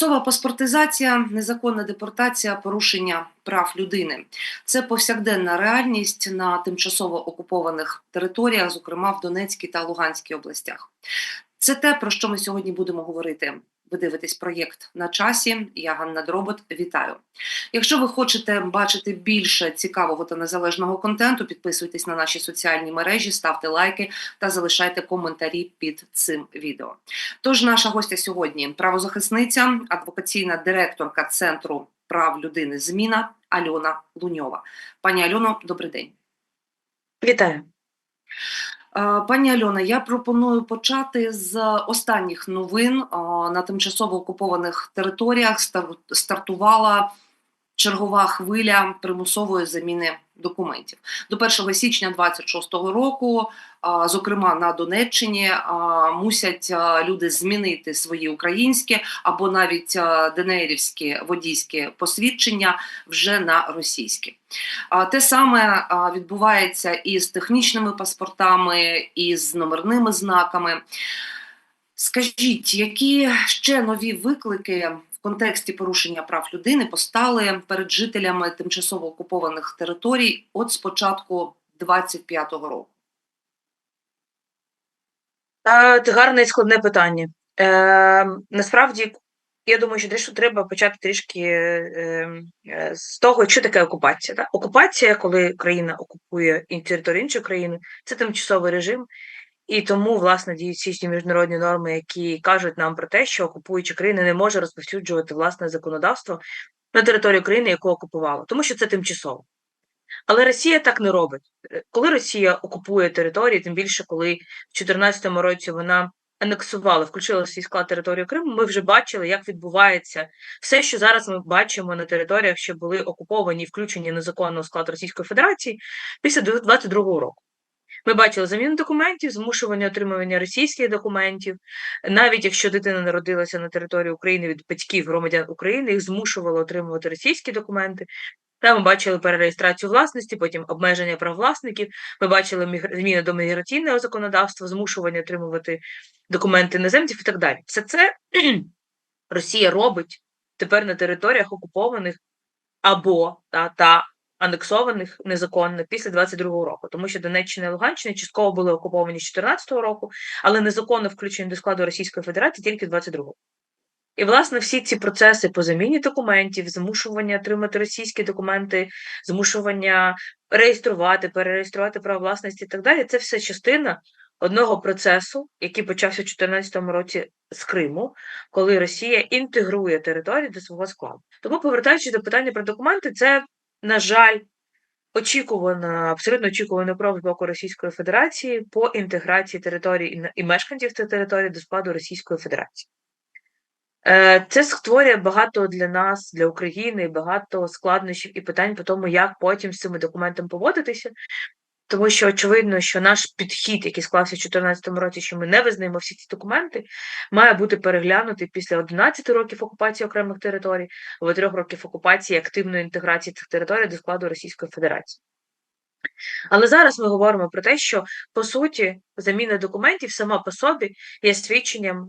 Тимчасова паспортизація, незаконна депортація, порушення прав людини це повсякденна реальність на тимчасово окупованих територіях, зокрема в Донецькій та Луганській областях. Це те, про що ми сьогодні будемо говорити. Ви дивитесь проєкт на часі. Я Ганна Дробот. Вітаю. Якщо ви хочете бачити більше цікавого та незалежного контенту, підписуйтесь на наші соціальні мережі, ставте лайки та залишайте коментарі під цим відео. Тож, наша гостя сьогодні правозахисниця, адвокаційна директорка Центру прав людини Зміна Альона Луньова. Пані Альоно, добрий день. Вітаю. Е, Пані Альона, я пропоную почати з останніх новин. Е, На тимчасово окупованих територіях стар- стартувала чергова хвиля примусової заміни документів. До 1 січня 26-го року, зокрема на Донеччині, мусять люди змінити свої українські або навіть ДНРівські водійські посвідчення вже на російські. Те саме відбувається і з технічними паспортами, і з номерними знаками. Скажіть, які ще нові виклики контексті порушення прав людини постали перед жителями тимчасово окупованих територій от з початку 25-го року? Це гарне і складне питання. Е, насправді, я думаю, що трішки треба почати трішки е, е, з того, що таке окупація. Так? Окупація, коли країна окупує територію іншої країни, це тимчасовий режим, і тому, власне, діють ці міжнародні норми, які кажуть нам про те, що окупуюча країна не може розповсюджувати власне законодавство на територію країни, яку окупувала, тому що це тимчасово. Але Росія так не робить. Коли Росія окупує території, тим більше коли в 2014 році вона анексувала, включила свій склад територію Криму, ми вже бачили, як відбувається все, що зараз ми бачимо на територіях, що були окуповані і включені незаконно у склад Російської Федерації після 2022 року. Ми бачили заміну документів, змушування отримування російських документів. Навіть якщо дитина народилася на території України від батьків громадян України, їх змушувало отримувати російські документи. Там ми бачили перереєстрацію власності, потім обмеження прав власників. Ми бачили зміни до міграційного законодавства, змушування отримувати документи іноземців і так далі. Все це Росія робить тепер на територіях окупованих або та, та анексованих незаконно після 22-го року, тому що Донеччина і Луганщина частково були окуповані з 14-го року, але незаконно включені до складу Російської Федерації тільки 22-го. І, власне, всі ці процеси по заміні документів, змушування отримати російські документи, змушування реєструвати, перереєструвати право власності і так далі, це все частина одного процесу, який почався в 2014 році з Криму, коли Росія інтегрує території до свого складу. Тому, повертаючись до питання про документи, це, на жаль, очікувана, абсолютно очікуваний крок з боку Російської Федерації по інтеграції територій і мешканців цих територій до складу Російської Федерації. Е, Це створює багато для нас, для України, багато складнощів і питань по тому, як потім з цими документами поводитися. Тому що очевидно, що наш підхід, який склався в 2014 році, що ми не визнаємо всі ці документи, має бути переглянутий після 11 років окупації окремих територій, або 3 років окупації активної інтеграції цих територій до складу Російської Федерації. Але зараз ми говоримо про те, що по суті заміна документів сама по собі є свідченням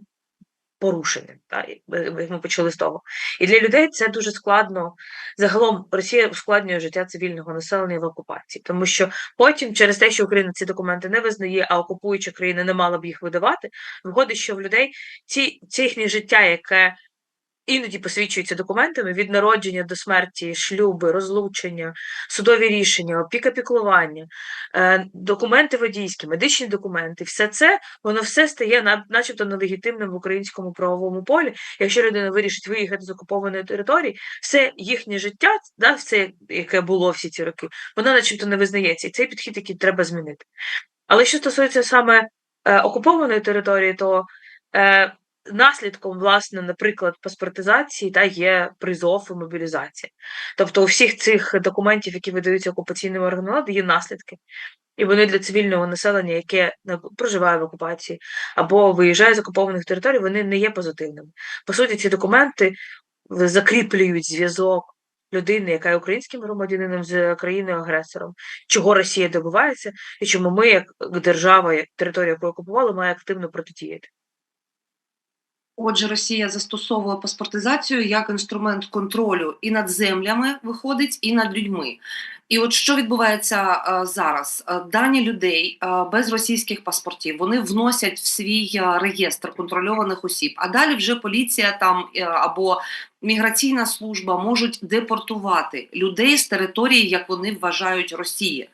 порушення. Та, ми почали з того. І для людей це дуже складно. Загалом Росія ускладнює життя цивільного населення в окупації, тому що потім, через те, що Україна ці документи не визнає, а окупуюча країна не мала б їх видавати, виходить, що в людей ці, це їхнє життя, яке іноді посвідчується документами від народження до смерті, шлюби, розлучення, судові рішення, опіка піклування, е, документи водійські, медичні документи, все це воно все стає начебто нелегітимним в українському правовому полі. Якщо людина вирішить виїхати з окупованої території, все їхнє життя, да, все, яке було всі ці роки, воно начебто не визнається. І цей підхід, який треба змінити. Але що стосується саме е, окупованої території, то е, наслідком, власне, наприклад, паспортизації та є призов і мобілізація. Тобто у всіх цих документів, які видаються окупаційними органами влади, є наслідки. І вони для цивільного населення, яке проживає в окупації або виїжджає з окупованих територій, вони не є позитивними. По суті, ці документи закріплюють зв'язок людини, яка є українським громадянином з країною-агресором, чого Росія добивається, і чому ми, як держава, як територія, яку окупували, має активно протидіяти. Отже, Росія застосовує паспортизацію як інструмент контролю і над землями виходить, і над людьми. І от що відбувається е, зараз? Е, Дані людей е, без російських паспортів вони вносять в свій е, реєстр контрольованих осіб. А далі вже поліція там е, або міграційна служба можуть депортувати людей з території, як вони вважають Росії.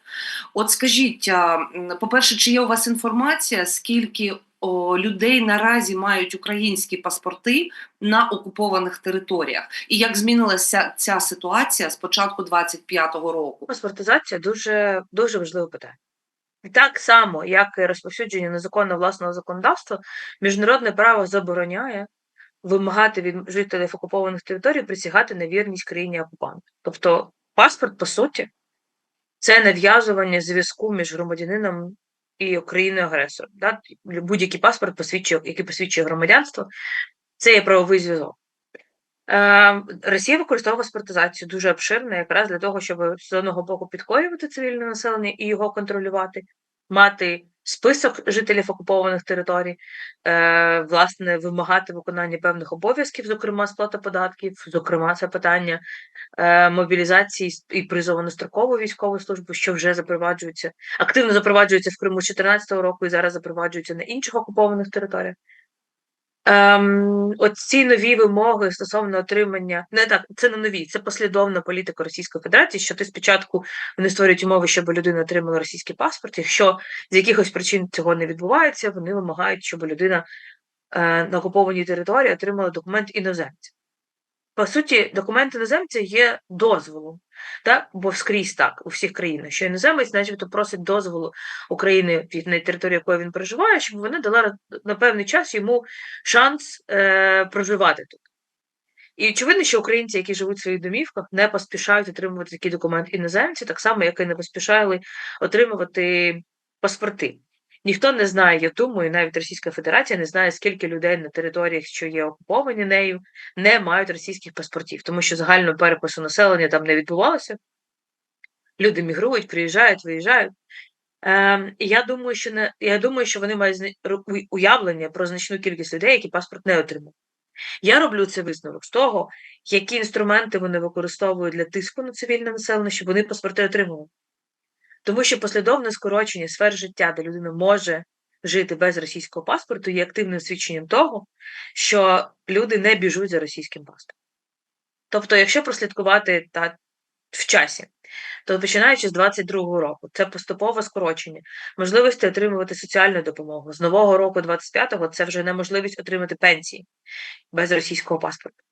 От скажіть, а, м, по-перше, чи є у вас інформація, скільки людей наразі мають українські паспорти на окупованих територіях, і як змінилася ця ситуація з початку 25-го року? Паспортизація дуже, дуже важливе питання. Так само, як і розповсюдження незаконного власного законодавства, міжнародне право забороняє вимагати від жителів окупованих територій присягати на вірність країні окупанту. Тобто паспорт, по суті, це нав'язування зв'язку між громадянином і України агресор. Да? Будь-який паспорт, посвідчує, який посвідчує громадянство, це є правовий зв'язок. Е, Росія використовує паспортизацію дуже обширно, якраз для того, щоб з одного боку підкорювати цивільне населення і його контролювати, мати список жителів окупованих територій, е, власне, вимагати виконання певних обов'язків, зокрема сплата податків, зокрема, це питання е, мобілізації і призову на строкову військову службу, що вже запроваджується, активно запроваджується в Криму з 2014 року і зараз запроваджується на інших окупованих територіях. Ем, оці нові вимоги стосовно отримання, не так, це не нові, це послідовна політика Російської Федерації, що ти спочатку вони створюють умови, щоб людина отримала російський паспорт. Якщо з якихось причин цього не відбувається, вони вимагають, щоб людина е, на окупованій території отримала документ іноземця. По суті, документ іноземця є дозволом, так? бо скрізь так, у всіх країнах, що іноземець, начебто, просить дозволу України від на території якої він проживає, щоб вона дала на- певний час йому шанс е, проживати тут. І очевидно, що українці, які живуть в своїх домівках, не поспішають отримувати такий документ іноземці, так само, як і не поспішали отримувати паспорти. Ніхто не знає, я думаю, навіть Російська Федерація не знає, скільки людей на територіях, що є окуповані нею, не мають російських паспортів, тому що загального перепису населення там не відбувалося. Люди мігрують, приїжджають, виїжджають. Ем, я думаю, що не я думаю, що вони мають уявлення про значну кількість людей, які паспорт не отримали. Я роблю це висновок з того, які інструменти вони використовують для тиску на цивільне населення, щоб вони паспорти отримали. Тому що послідовне скорочення сфер життя, де людина може жити без російського паспорту, є активним свідченням того, що люди не біжуть за російським паспортом. Тобто, якщо прослідкувати та в часі, то починаючи з 22-го року, це поступове скорочення, можливості отримувати соціальну допомогу. З нового року, 25-го, це вже неможливість отримати пенсії без російського паспорту.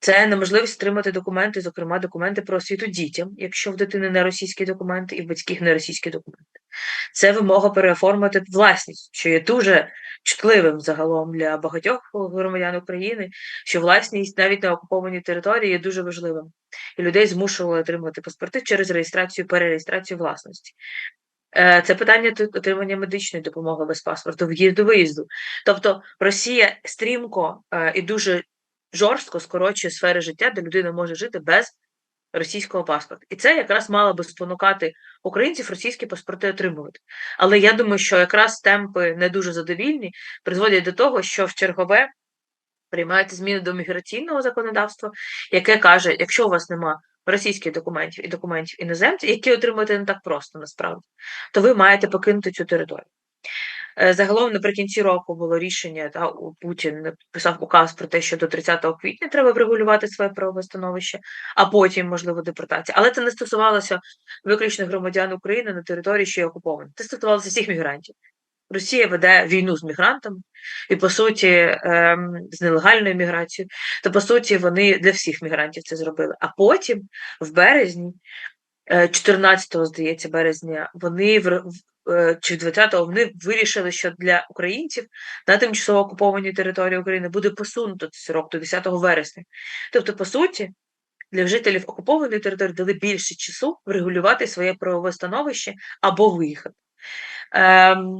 Це неможливість отримати документи, зокрема документи про освіту дітям, якщо в дитини не російські документи і в батьків не російські документи. Це вимога переоформити власність, що є дуже чутливим загалом для багатьох громадян України, що власність навіть на окупованій території є дуже важливим. І людей змушували отримувати паспорти через реєстрацію, перереєстрацію власності. Е, Це питання отримання медичної допомоги без паспорту, в'їзду виїзду. Тобто Росія стрімко е, і дуже жорстко скорочує сфери життя, де людина може жити без російського паспорта. І це якраз мало би спонукати українців російські паспорти отримувати. Але я думаю, що якраз темпи не дуже задовільні призводять до того, що в чергове приймаються зміни до міграційного законодавства, яке каже, якщо у вас нема російських документів і документів іноземців, які отримуєте не так просто насправді, то ви маєте покинути цю територію. Е, Загалом наприкінці року було рішення, та Путін написав указ про те, що до 30 квітня треба врегулювати своє правове становище, а потім, можливо, депортація. Але це не стосувалося виключно громадян України на території, що є окуповані. Це стосувалося всіх мігрантів. Росія веде війну з мігрантами, і по суті, ем, з нелегальною міграцією, то по суті вони для всіх мігрантів це зробили. А потім, в березні, 14-го, здається, березня, вони е, чи 20-го вони вирішили, що для українців на тимчасово окупованій території України буде посунуто цей срок до 10 вересня. Тобто, по суті, для жителів окупованої території дали більше часу врегулювати своє правове становище або виїхати. Ем,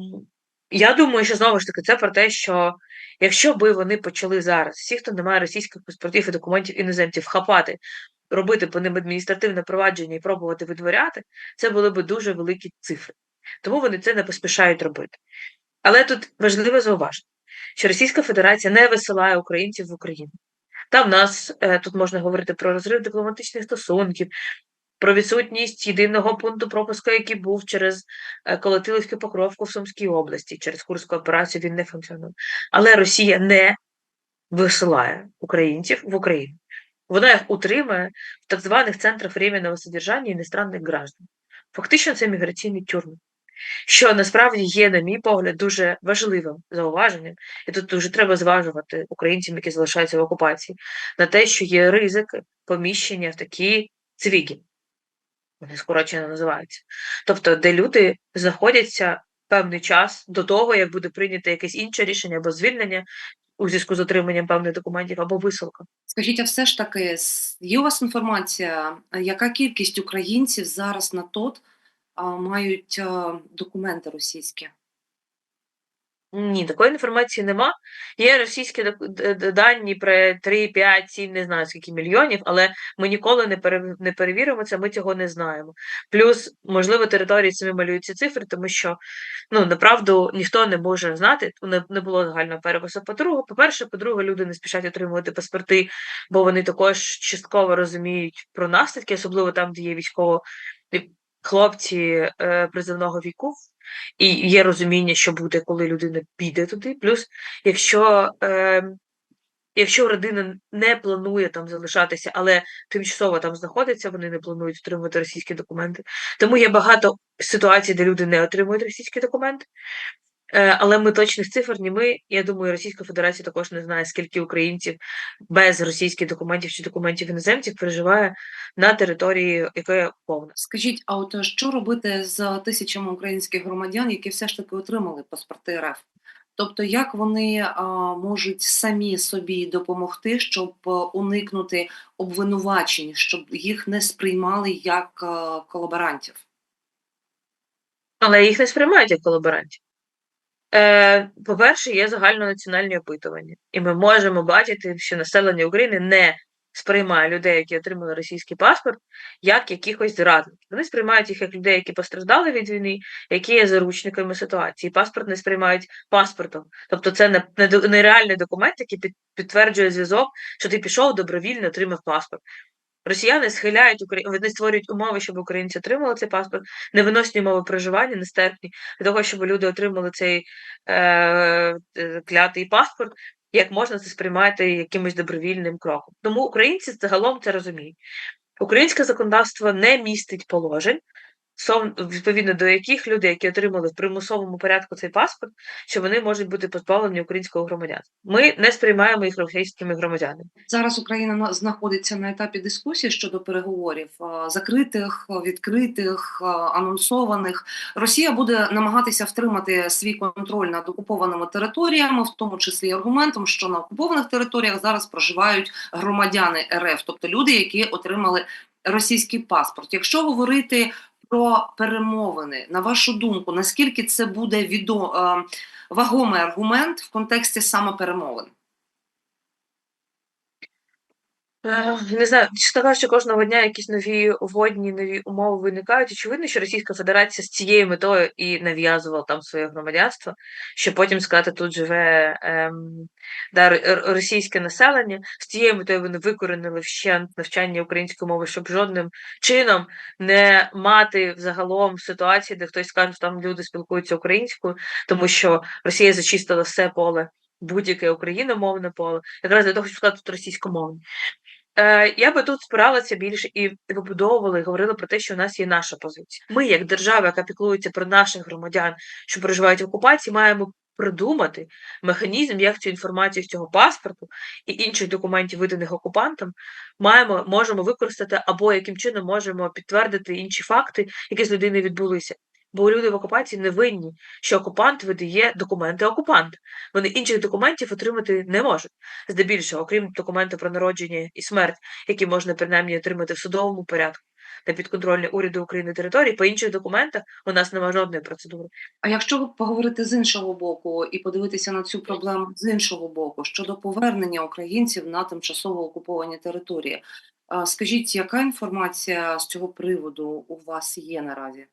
я думаю, що знову ж таки це про те, що якщо би вони почали зараз, всі, хто не має російських паспортів і документів іноземців, хапати, робити по ним адміністративне провадження і пробувати видворяти, це були б дуже великі цифри. Тому вони це не поспішають робити. Але тут важливе зауваження. що Російська Федерація не висилає українців в Україну. Там в нас е, тут можна говорити про розрив дипломатичних стосунків, про відсутність єдиного пункту пропуску, який був через е, Колотилівську Покровку в Сумській області, через Курську операцію він не функціонує. Але Росія не висилає українців в Україну. Вона їх утримує в так званих центрах временного содержання іностранних граждан. Фактично, це міграційні тюрми, що насправді є, на мій погляд, дуже важливим зауваженням, і тут дуже треба зважувати українцям, які залишаються в окупації, на те, що є ризик поміщення в такі цвіги, вони скорочено називаються. Тобто, де люди знаходяться певний час до того, як буде прийнято якесь інше рішення або звільнення у зв'язку з отриманням певних документів або висилка. Скажіть, а все ж таки, є у вас інформація, яка кількість українців зараз на ТОТ мають документи російські? Ні, такої інформації нема. Є російські дані про 3, 5, 7, не знаю скільки мільйонів, але ми ніколи не, не перевіримо це, ми цього не знаємо. Плюс, можливо, території самі малюють ці цифри, тому що ну, направду ніхто не може знати, не, не було загального перепису. По-друге, по-перше, по-друге, люди не спішать отримувати паспорти, бо вони також частково розуміють про наслідки, особливо там, де є військово хлопці е, призовного віку, і є розуміння, що буде, коли людина піде туди. Плюс, якщо, е, якщо родина не планує там залишатися, але тимчасово там знаходиться, вони не планують отримувати російські документи. Тому є багато ситуацій, де люди не отримують російські документи. Е, Але ми точних цифр ні ми. Я думаю, Російська Федерація також не знає, скільки українців без російських документів чи документів іноземців проживає на території, яка повна. Скажіть, а от е, що робити з тисячами українських громадян, які все ж таки отримали паспорти РФ? Тобто, як вони а, можуть самі собі допомогти, щоб е, уникнути обвинувачень, щоб їх не сприймали як е, колаборантів? Але їх не сприймають як колаборантів. Е, по-перше, є загальнонаціональні опитування, і ми можемо бачити, що населення України не сприймає людей, які отримали російський паспорт, як якихось зрадників. Вони сприймають їх як людей, які постраждали від війни, які є заручниками ситуації. Паспорт не сприймають паспортом. Тобто це нереальний документ, який під, підтверджує зв'язок, що ти пішов добровільно, отримав паспорт. Росіяни схиляють вони створюють умови, щоб українці отримали цей паспорт, невиносні умови проживання, нестерпні для того, щоб люди отримали цей е, е, клятий паспорт, як можна це сприймати якимось добровільним кроком. Тому українці загалом це розуміють. Українське законодавство не містить положень, відповідно до яких люди, які отримали в примусовому порядку цей паспорт, що вони можуть бути позбавлені українського громадянства. Ми не сприймаємо їх російськими громадянами. Зараз Україна на- знаходиться на етапі дискусії щодо переговорів закритих, відкритих, анонсованих. Росія буде намагатися втримати свій контроль над окупованими територіями, в тому числі аргументом, що на окупованих територіях зараз проживають громадяни РФ, тобто люди, які отримали російський паспорт. Якщо говорити про перемовини, на вашу думку, наскільки це буде відо, е, вагомий аргумент в контексті саме перемовин? Е, Не знаю, чесно кажучи, кожного дня якісь нові водні, нові умови виникають. Очевидно, що Російська Федерація з цією метою і нав'язувала там своє громадянство, щоб потім сказати, тут живе ем, да, російське населення. З цією метою вони викоренили вщент навчання української мови, щоб жодним чином не мати взагалом ситуації, де хтось скаже, що там люди спілкуються українською, тому що Росія зачистила все поле, будь-яке україномовне поле, якраз для того, щоб сказати тут російськомовне. Е, я би тут спиралася більше і вибудовувала, і говорила про те, що у нас є наша позиція. Ми, як держава, яка піклується про наших громадян, що проживають в окупації, маємо придумати механізм, як цю інформацію з цього паспорту і інших документів, виданих окупантам, маємо можемо використати або яким чином можемо підтвердити інші факти, які з людини відбулися. Бо люди в окупації не винні, що окупант видає документи окупанта. Вони інших документів отримати не можуть здебільшого, окрім документу про народження і смерть, які можна принаймні отримати в судовому порядку на підконтрольні уряду України території, по інших документах у нас немає жодної процедури. А якщо поговорити з іншого боку і подивитися на цю проблему з іншого боку щодо повернення українців на тимчасово окуповані території, скажіть, яка інформація з цього приводу у вас є наразі?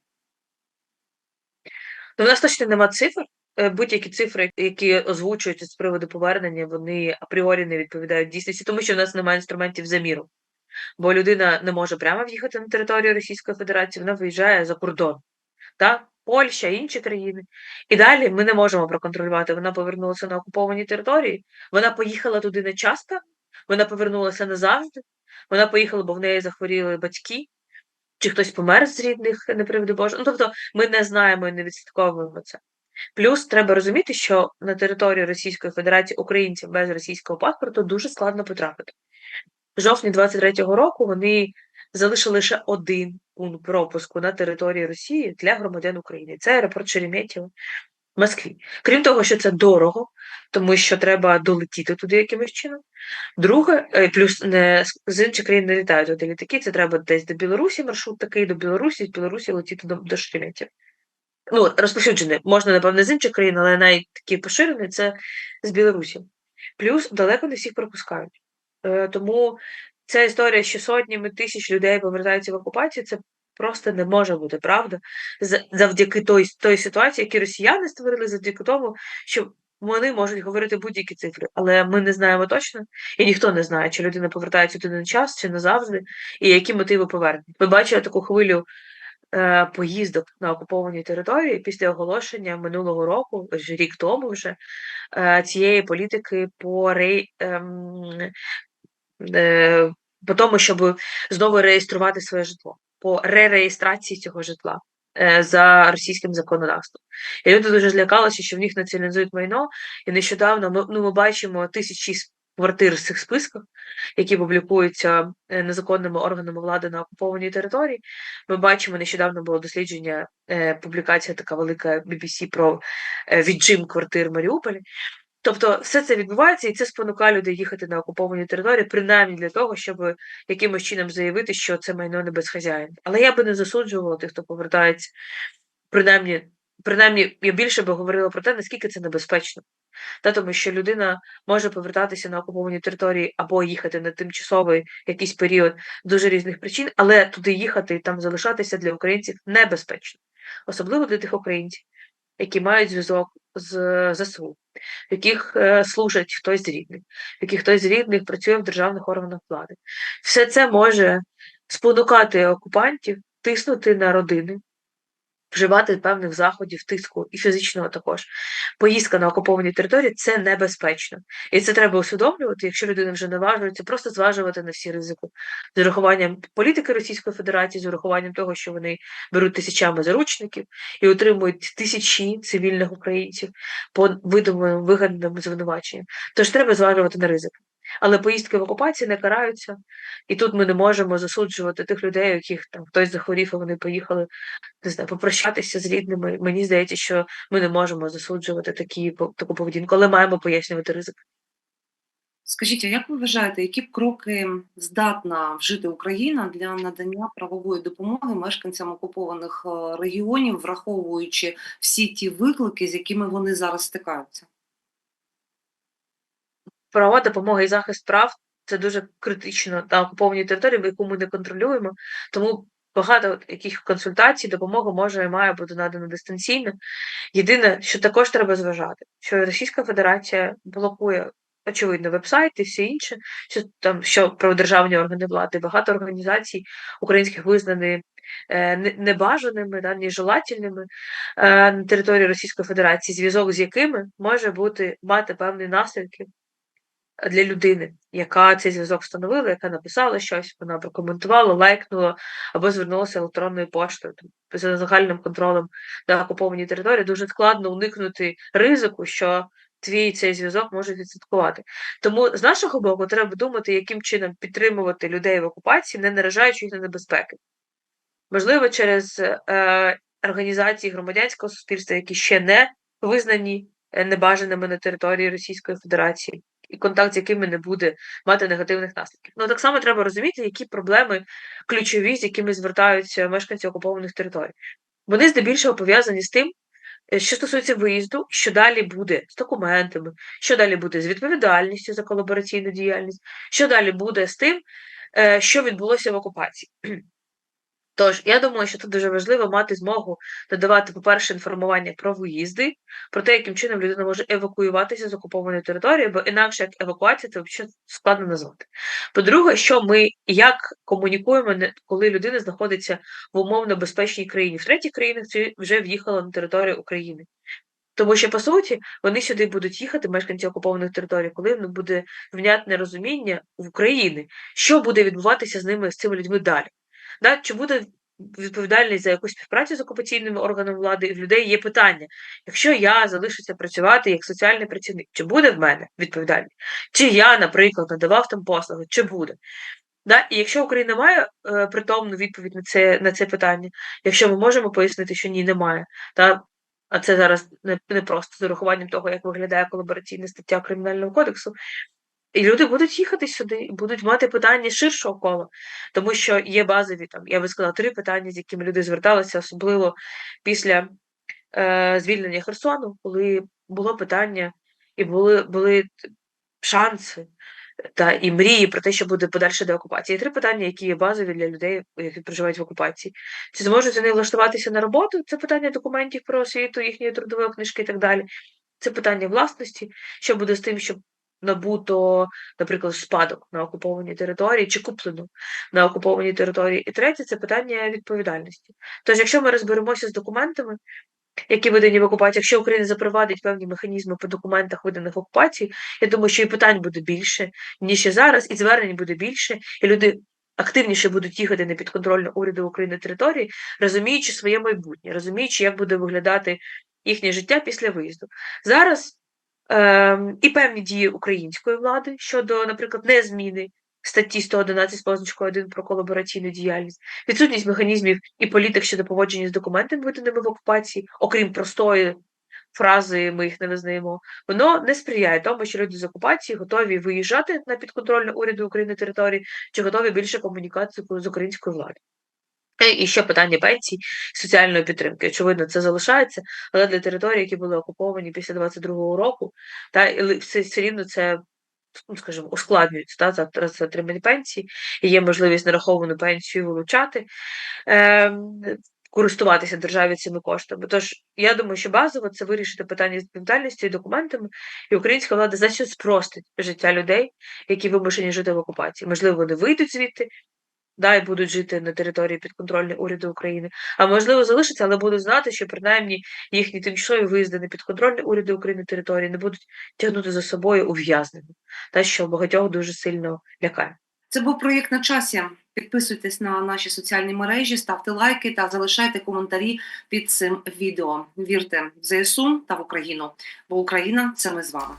Ну, у нас точно нема цифр, е, будь-які цифри, які озвучуються з приводу повернення, вони апріорі не відповідають дійсності, тому що в нас немає інструментів заміру. Бо людина не може прямо в'їхати на територію Російської Федерації, вона виїжджає за кордон. Так? Польща, інші країни. І далі ми не можемо проконтролювати. Вона повернулася на окуповані території, вона поїхала туди не часто, вона повернулася назавжди, вона поїхала, бо в неї захворіли батьки, чи хтось помер з рідних, не приведи Боже. Ну, тобто ми не знаємо і не відслідковуємо це. Плюс треба розуміти, що на територію Російської Федерації українцям без російського паспорту дуже складно потрапити. В жовтні 23-го року вони залишили лише один пункт пропуску на території Росії для громадян України. Це аеропорт Шереметьєво Москві. Крім того, що це дорого, тому що треба долетіти туди якимось чином. Друге, е, плюс не з- інших країн не літають туди літаки, це треба десь до Білорусі маршрут такий, до Білорусі, з Білорусі летіти до, до Шереметьєва. Ну, розповсюджений. Можна, напевно, з інших країн, але найтакий поширений це з Білорусі. Плюс далеко не всіх пропускають. Е, тому ця історія, що сотнями тисяч людей повертаються в окупацію, це просто не може бути правда. За- Завдяки той, той ситуації, які росіяни створили, завдяки тому, що вони можуть говорити будь-які цифри, але ми не знаємо точно, і ніхто не знає, чи людина повертається туди на час, чи назавжди, і які мотиви повернення. Ми бачили таку хвилю е, поїздок на окупованій території після оголошення минулого року, рік тому вже, е, цієї політики по рей, ем, е, по тому, щоб знову реєструвати своє житло, по ререєстрації цього житла е, за російським законодавством. І люди дуже злякалися, що в них націоналізують майно. І нещодавно ми, ну, ми бачимо тисячі квартир з цих списках, які публікуються е, незаконними органами влади на окупованій території. Ми бачимо, нещодавно було дослідження, е, публікація така велика BBC про віджим квартир в Маріуполі. Тобто все це відбувається, і це спонукає людей їхати на окуповані території, принаймні для того, щоб якимось чином заявити, що це майно не без хазяїна. Але я би не засуджувала тих, хто повертається. Принаймні, принаймні, я більше би говорила про те, наскільки це небезпечно. Та, тому що людина може повертатися на окуповані території або їхати на тимчасовий якийсь період дуже різних причин, але туди їхати і там залишатися для українців небезпечно, особливо для тих українців, які мають зв'язок з ЗСУ, в яких е, служать хтось з рідних, в яких хтось з рідних працює в державних органах влади. Все це може спонукати окупантів тиснути на родини, вживати певних заходів тиску і фізичного також. Поїздка на окуповані території це небезпечно. І це треба усвідомлювати, якщо людина вже наважується, просто зважувати на всі ризики з урахуванням політики Російської Федерації, з урахуванням того, що вони беруть тисячами заручників і отримують тисячі цивільних українців по видуманим вигаданим звинуваченням. Тож треба зважувати на ризики. Але поїздки в окупації не караються, і тут ми не можемо засуджувати тих людей, яких там хтось захворів, і вони поїхали не знаю, попрощатися з рідними. Мені здається, що ми не можемо засуджувати такі таку поведінку, але маємо пояснювати ризик. Скажіть, а як ви вважаєте, які б кроки здатна вжити Україна для надання правової допомоги мешканцям окупованих е, регіонів, враховуючи всі ті виклики, з якими вони зараз стикаються? Правова допомога і захист прав це дуже критично на окупованій території, яку ми не контролюємо. Тому багато яких консультацій, допомога може і має бути надана дистанційно. Єдине, що також треба зважати, що Російська Федерація блокує. Очевидно, веб-сайт і все інше, що там що про державні органи влади, багато організацій українських визнані е, не- небажаними, да, нежелательними е, на території Російської Федерації, зв'язок з якими може бути мати певні наслідки для людини, яка цей зв'язок встановила, яка написала щось, вона прокоментувала, лайкнула або звернулася електронною поштою. За загальним контролем на окупованій території дуже складно уникнути ризику, що твій цей зв'язок може відслідкувати. Тому з нашого боку треба думати, яким чином підтримувати людей в окупації, не наражаючи їх на небезпеки. Можливо, через е, організації громадянського суспільства, які ще не визнані е, небажаними на території Російської Федерації, і контакт з якими не буде мати негативних наслідків. Ну так само треба розуміти, які проблеми ключові, з якими звертаються мешканці окупованих територій. Вони здебільшого пов'язані з тим, е, що стосується виїзду, що далі буде з документами, що далі буде з відповідальністю за колабораційну діяльність, що далі буде з тим, е, що відбулося в окупації. Тож, я думаю, що тут дуже важливо мати змогу надавати, по-перше, інформування про виїзди, про те, яким чином людина може евакуюватися з окупованої території, бо інакше як евакуація, це взагалі складно назвати. По-друге, що ми як комунікуємо, коли людина знаходиться в умовно безпечній країні. В третіх країнах це вже в'їхала на територію України. Тому що, по суті, вони сюди будуть їхати, мешканці окупованих територій, коли буде внятне розуміння в Україні, що буде відбуватися з ними, з цими людьми далі. Да? Чи буде відповідальність за якусь співпрацю з окупаційними органами влади, і в людей є питання: якщо я залишуся працювати як соціальний працівник, чи буде в мене відповідальність? Чи я, наприклад, надавав там послуги, чи буде? Да? І якщо Україна має е, притомну відповідь на це, на це питання, якщо ми можемо пояснити, що ні, немає, та а це зараз не, не просто з урахуванням того, як виглядає колабораційна стаття Кримінального кодексу. І люди будуть їхати сюди, будуть мати питання ширшого кола, тому що є базові там, я би сказала, три питання, з якими люди зверталися, особливо після е, звільнення Херсону, коли було питання і були, були шанси та і мрії про те, що буде подальше деокупація. Три питання, які є базові для людей, які проживають в окупації. Чи зможуть вони влаштуватися на роботу? Це питання документів про освіту, їхньої трудової книжки і так далі. Це питання власності, що буде з тим, щоб набуто, наприклад, спадок на окупованій території чи куплено на окупованій території. І третє це питання відповідальності. Тож, якщо ми розберемося з документами, які видані в окупації, якщо Україна запровадить певні механізми по документах, виданих в окупації, я думаю, що і питань буде більше, ніж зараз, і звернень буде більше, і люди активніше будуть їхати на підконтрольну уряду України території, розуміючи своє майбутнє, розуміючи, як буде виглядати їхнє життя після виїзду. Зараз і певні дії української влади щодо, наприклад, не зміни статті 111 з позначкою 1 про колабораційну діяльність, відсутність механізмів і політик щодо поводження з документами, виданими в окупації, окрім простої фрази ми їх не визнаємо, воно не сприяє тому, що люди з окупації готові виїжджати на підконтрольну уряду України території, чи готові більше комунікацію з українською владою. Е, І ще питання пенсій, соціальної підтримки. Очевидно, це залишається, але для територій, які були окуповані після 22-го року, та все, все рівно це, ну, скажімо, ускладнюється та, за, отримання пенсії, і є можливість нараховану пенсію вилучати, ем, користуватися державі цими коштами. Тож я думаю, що базово це вирішити питання з відповідальністю і документами, і українська влада значить спростить життя людей, які вимушені жити в окупації. Можливо, вони вийдуть звідти, да, і будуть жити на території підконтрольної уряду України, а можливо залишаться, але будуть знати, що принаймні їхні тимчасові виїзди на підконтрольні уряди України території не будуть тягнути за собою ув'язнення, та що багатьох дуже сильно лякає. Це був проєкт на часі. Підписуйтесь на наші соціальні мережі, ставте лайки та залишайте коментарі під цим відео. Вірте в ЗСУ та в Україну, бо Україна це ми з вами.